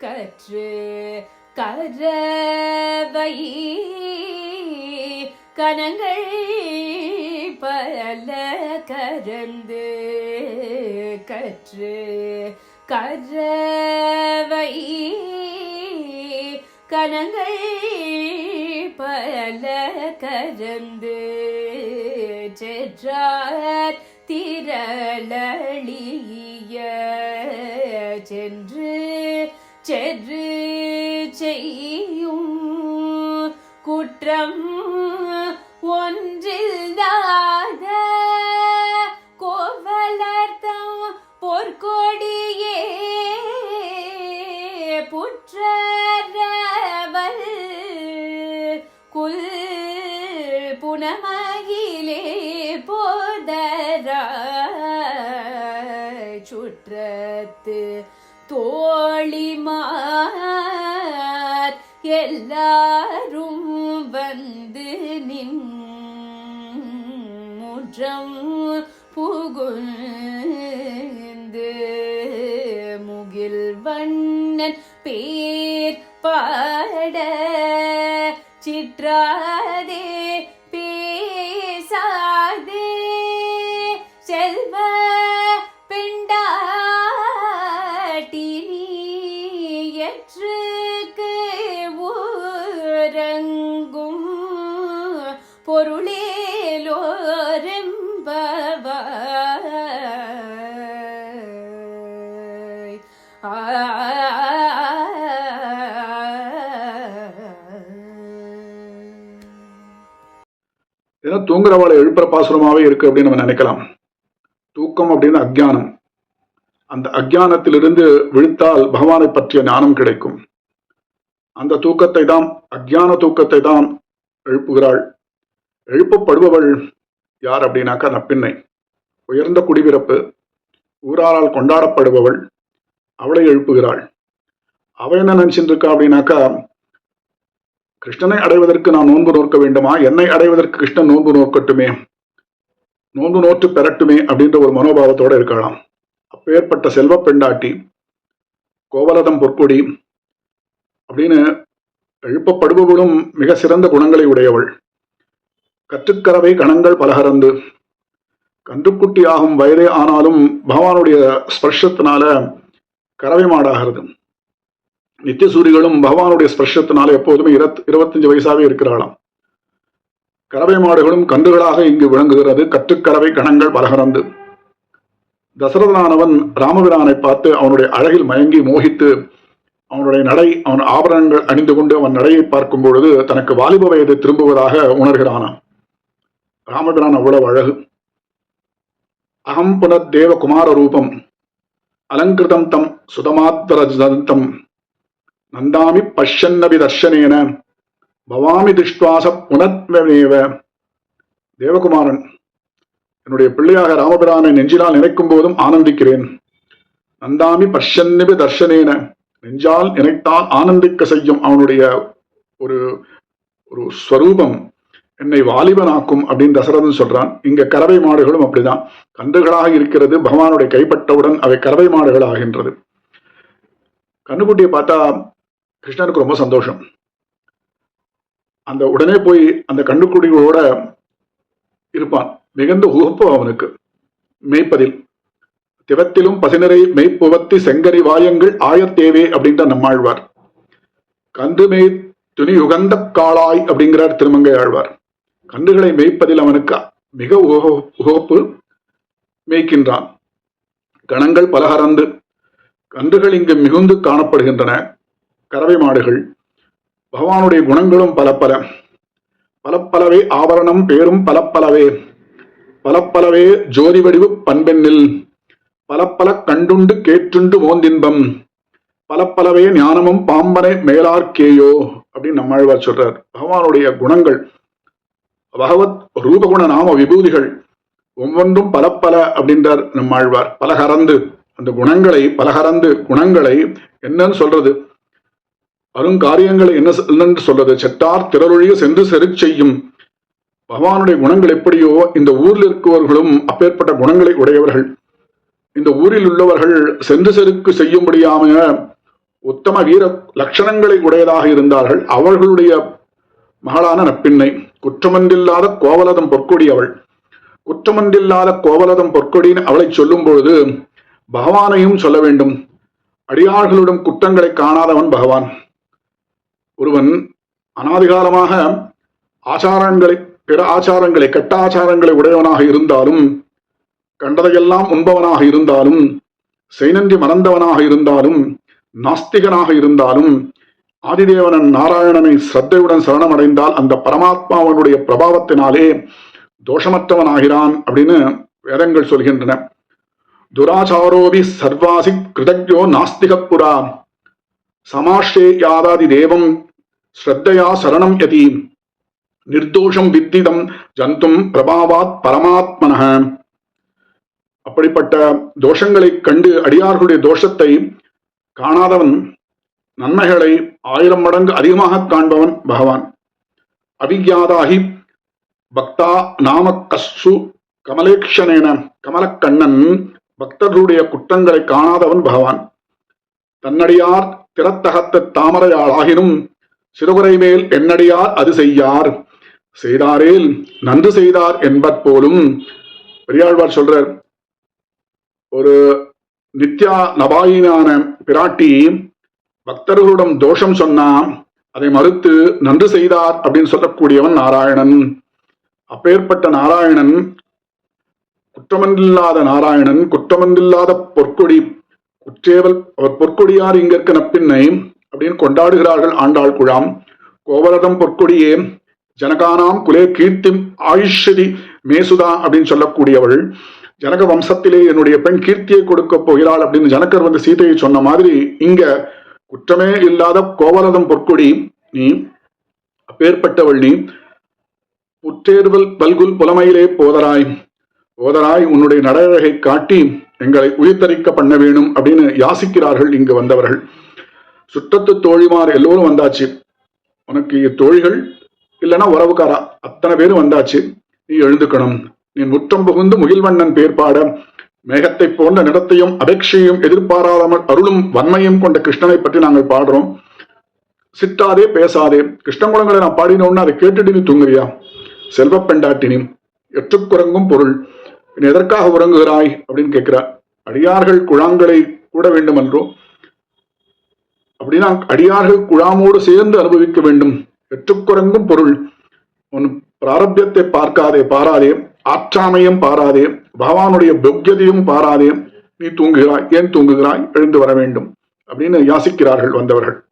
கற்று கரவை கனங்கள் பல கரந்து கற்று கரவை கனங்கள் பல கரந்து சென்றார் திரளிய சென்று சென்று செய்யும் குற்றம் ஒன்றில்லாத கோவலர்த்தம் பொற்கொடியே புற்றவல் குல் புனமகிலே போதரா சுற்றத்து தோழிமார் எல்லாரும் வந்து நின்றம் புகுந்து முகில் வண்ணன் பேர் பாட சிற்றாதே நீயற்றுக்கு ஊரங்கும் பொருளேலோரெம்பவாய் ஏன்னா தூங்குறவாளை எழுப்புற பாசுரமாவே இருக்கு அப்படின்னு நம்ம நினைக்கலாம். தூக்கம் அப்படின்னு அஜ்ஞானம். அந்த அக்ஞானத்திலிருந்து விழித்தால் பகவானை பற்றிய ஞானம் கிடைக்கும். அந்த தூக்கத்தை தான் அஜ்ஞான தூக்கத்தை தான் எழுப்புகிறாள். எழுப்பப்படுபவள் யார் அப்படின்னாக்கா நப்பின்னை. உயர்ந்த குடிபிறப்பு ஊராரால் கொண்டாடப்படுபவள் அவளை எழுப்புகிறாள். அவ என்ன நினைச்சிட்டு இருக்கா அப்படின்னாக்கா கிருஷ்ணனை அடைவதற்கு நான் நோன்பு நோக்க வேண்டுமா? என்னை அடைவதற்கு கிருஷ்ணன் நோன்பு நோக்கட்டுமே? நோன்பு நோற்று பெறட்டுமே? அப்படின்ற ஒரு மனோபாவத்தோட இருக்கலாம். அப்பேற்பட்ட செல்வ பெண்டாட்டி கோவலதம் பொற்கொடி அப்படின்னு எழுப்பப்படுபவளும் மிக சிறந்த குணங்களை உடையவள். கற்றுக்கறவை கணங்கள் பலகரந்து கன்றுக்குட்டி ஆகும் வயதே ஆனாலும் பகவானுடைய ஸ்பர்ஷத்தினால கறவை மாடாகிறது. நித்திய சூரிகளும் பகவானுடைய ஸ்பர்ஷத்தினால எப்போதுமே இருபத் இருபத்தஞ்சு வயசாகவே இருக்கிறாளாம். கறவை மாடுகளும் கன்றுகளாக இங்கு விளங்குகிறது. கற்றுக்கறவை கணங்கள் பலகரந்து தசரதனானவன் ராமபிரானை பார்த்து அவனுடைய அழகில் மயங்கி மோகித்து அவனுடைய நடை அவன் ஆபரணங்கள் அணிந்து கொண்டு அவன் நடையை பார்க்கும் பொழுது தனக்கு வாலிப வயது திரும்புவதாக உணர்கிறானாம். ராமபிரான் அவ்வளவு அழகு. அகம் புனர் தேவ குமார ரூபம். அலங்கிருதம் தம் சுதமாத்வரதந்தம் நந்தாமி பஷ்யன்னபி தர்ஷனேன. பவாமி திருஷ்டுவாச புனத்வமேவ. தேவகுமாரன் என்னுடைய பிள்ளையாக ராமபிரானை நெஞ்சினால் நினைக்கும் போதும் ஆனந்திக்கிறேன். நந்தாமி பஷ்யன்னிபி தர்ஷனேன. நெஞ்சால் நினைத்தால் ஆனந்திக்க செய்யும் அவனுடைய ஒரு ஒரு ஸ்வரூபம் என்னை வாலிபனாக்கும் அப்படின்னு தசரதன் சொல்றான். இங்க கறவை மாடுகளும் அப்படிதான். கன்றுகளாக இருக்கிறது பகவானுடைய கைப்பட்டவுடன் அவை கறவை மாடுகள் ஆகின்றது. கண்ணுக்குட்டியை பார்த்தா கிருஷ்ணனுக்கு ரொம்ப சந்தோஷம். அந்த உடனே போய் அந்த கண்ணுக்குடிகளோட இருப்பான். மிகுந்த உகப்பு அவனுக்கு. மேய்ப்பதில் திவத்திலும் பசினரை மெய்ப்புவத்தி செங்கரி வாயங்கள் ஆயத்தேவே அப்படின்ற நம்மாழ்வார். கன்று துணி உகந்த காளாய் அப்படிங்கிறார் திருமங்கை ஆழ்வார் கன்றுகளை மேய்ப்பதில் அவனுக்கு மிக உக- உகப்பு மேய்க்கின்றான். கணங்கள் பலகரந்து கன்றுகள் இங்கு மிகுந்து காணப்படுகின்றன. கறவை மாடுகள் பகவானுடைய குணங்களும் பல பல பலப்பலவே ஆபரணம் பேரும் பலப்பலவே. பலப்பலவே ஜோதி வடிவு பண்பெண்ணில் பலப்பல கண்டுண்டு கேட்டுண்டு மோந்தின்பம் பலப்பலவே ஞானமும் பாம்பனை மேலார்க்கேயோ அப்படின்னு நம்மாழ்வார் சொல்றார். பகவானுடைய குணங்கள் பகவத் ரூபகுண நாம விபூதிகள் ஒவ்வொன்றும் பலப்பல அப்படின்றார் நம்மாழ்வார். பலகரந்து அந்த குணங்களை பலகரந்து குணங்களை என்னன்னு சொல்றது? அருங்காரியங்களை என்ன சொ- சொல்றது? செட்டார் திரளொழிய சென்று செருச் செய்யும் பகவானுடைய குணங்கள் எப்படியோ இந்த ஊரில் இருக்கவர்களும் அப்பேற்பட்ட குணங்களை உடையவர்கள். இந்த ஊரில் உள்ளவர்கள் சென்று செருக்கு செய்யும்படியாம உத்தம வீர லட்சணங்களை உடையதாக இருந்தார்கள். அவர்களுடைய மகளான நப்பின்னை குற்றமன்றில்லாத கோவலதம் பொற்கொடி அவள். குற்றமன்றில்லாத கோவலதம் பொற்கொடின்னு அவளை சொல்லும் பொழுது பகவானையும் சொல்ல வேண்டும். அடியார்களுடன் குற்றங்களை காணாதவன் பகவான். ஒருவன் அனாதிகாலமாக ஆச்சாரங்களை பிற ஆச்சாரங்களை கெட்ட ஆச்சாரங்களை உடையவனாக இருந்தாலும் கண்டதையெல்லாம் உண்பவனாக இருந்தாலும் செய்நன்றி மறந்தவனாக இருந்தாலும் நாஸ்திகனாக இருந்தாலும் ஆதிதேவனன் நாராயணனை சிரத்தையுடன் சரணமடைந்தால் அந்த பரமாத்மாவனுடைய பிரபாவத்தினாலே தோஷமற்றவனாகிறான் அப்படின்னு வேதங்கள் சொல்கின்றன. துராச்சாரோபி சர்வாசி கிருதஜோ நாஸ்திக புரா யாதாதி தேவம். ஸ்ரத்தையா சரணம் யதி. நிர்தோஷம் வித்திதம் ஜந்தும் பிரபாவாத் பரமாத்மன அப்படிப்பட்ட தோஷங்களை கண்டு அடியார்களுடைய தோஷத்தை காணாதவன் நன்மைகளை ஆயிரம் மடங்கு அதிகமாக காண்பவன் பகவான். அவிக்யாதாகி பக்தா நாம கஸ்ஸு கமலேக்ஷனேன. கமலக்கண்ணன் பக்தர்களுடைய குற்றங்களை காணாதவன் பகவான். தன்னடியார் திறத்தகத்த தாமரையாளாகினும் சிறுகுறை மேல் என்னடியார் அது செய்யார். செய்தாரேல் நன்று செய்தார் என்பது போலும் பெரியாழ்வார் சொல்றார் ஒரு நித்யா நபாயினான பிராட்டி பக்தர்களிடம் தோஷம் சொன்னா அதை மறுத்து நன்று செய்தார் அப்படின்னு சொல்லக்கூடியவன் நாராயணன். அப்பேற்பட்ட நாராயணன் குற்றமன்றில்லாத நாராயணன் குற்றமன்றில்லாத பொற்கொடி குற்றேவல் அவர் பொற்கொடியார் இங்க பின்னை அப்படின்னு கொண்டாடுகிறார்கள் ஆண்டாள் குழாம். கோவலதம் பொற்கொடியே ஜனகானாம் குலே கீர்த்தி ஆயுஷதி மேசுதா அப்படின்னு சொல்லக்கூடியவள் ஜனக வம்சத்திலே என்னுடைய பெண் கீர்த்தியை கொடுக்க போகிறாள் அப்படின்னு ஜனகர் வந்து சீதையை சொன்ன மாதிரி இங்க குற்றமே இல்லாத கோவலதம் பொற்கொடி நீ அப்பேற்பட்டவள் நீ புற்றேர்வல் பல்குல் புலமையிலே போதராய் போதராய் உன்னுடைய நடழகை காட்டி எங்களை உயிர்த்தரிக்க பண்ண வேணும் அப்படின்னு யாசிக்கிறார்கள் இங்கு வந்தவர்கள். சுற்றத்து தோழிமார் எல்லோரும் வந்தாச்சு. உனக்கு தோழிகள் இல்லைன்னா உறவுக்காரா? அத்தனை பேரும் வந்தாச்சு. நீ எழுந்துக்கணும். நீ முற்றம் புகுந்து முகில்வண்ணன் பேர் பாட. மேகத்தை போன்ற நிறத்தையும் அபேட்சையும் எதிர்பாராமல் அருளும் வன்மையும் கொண்ட கிருஷ்ணனை பற்றி நாங்கள் பாடுறோம். சிட்டாதே பேசாதே. கிருஷ்ணகுணங்களை நான் பாடினோம்னா அதை கேட்டுட்டு நீ தூங்குறியா செல்வ பெண்டாட்டினி எற்றுக்குறங்கும் பொருள். நீ எதற்காக உறங்குகிறாய்? அப்படின்னு கேட்கிறார் அடியார்கள் குழாங்களை கூட வேண்டும் என்றோ அப்படின்னா அடியார்கள் குழாமோடு சேர்ந்து அனுபவிக்க வேண்டும். எற்றுக்குறங்கும் பொருள். உன் பிராரப்யத்தை பார்க்காதே பாராதே. ஆற்றாமையும் பாராதே. பகவானுடைய பௌக்கியதையும் பாராதே. நீ தூங்குகிறாய் ஏன் தூங்குகிறாய்? எழுந்து வர வேண்டும். அப்படின்னு யாசிக்கிறார்கள் வந்தவர்கள்.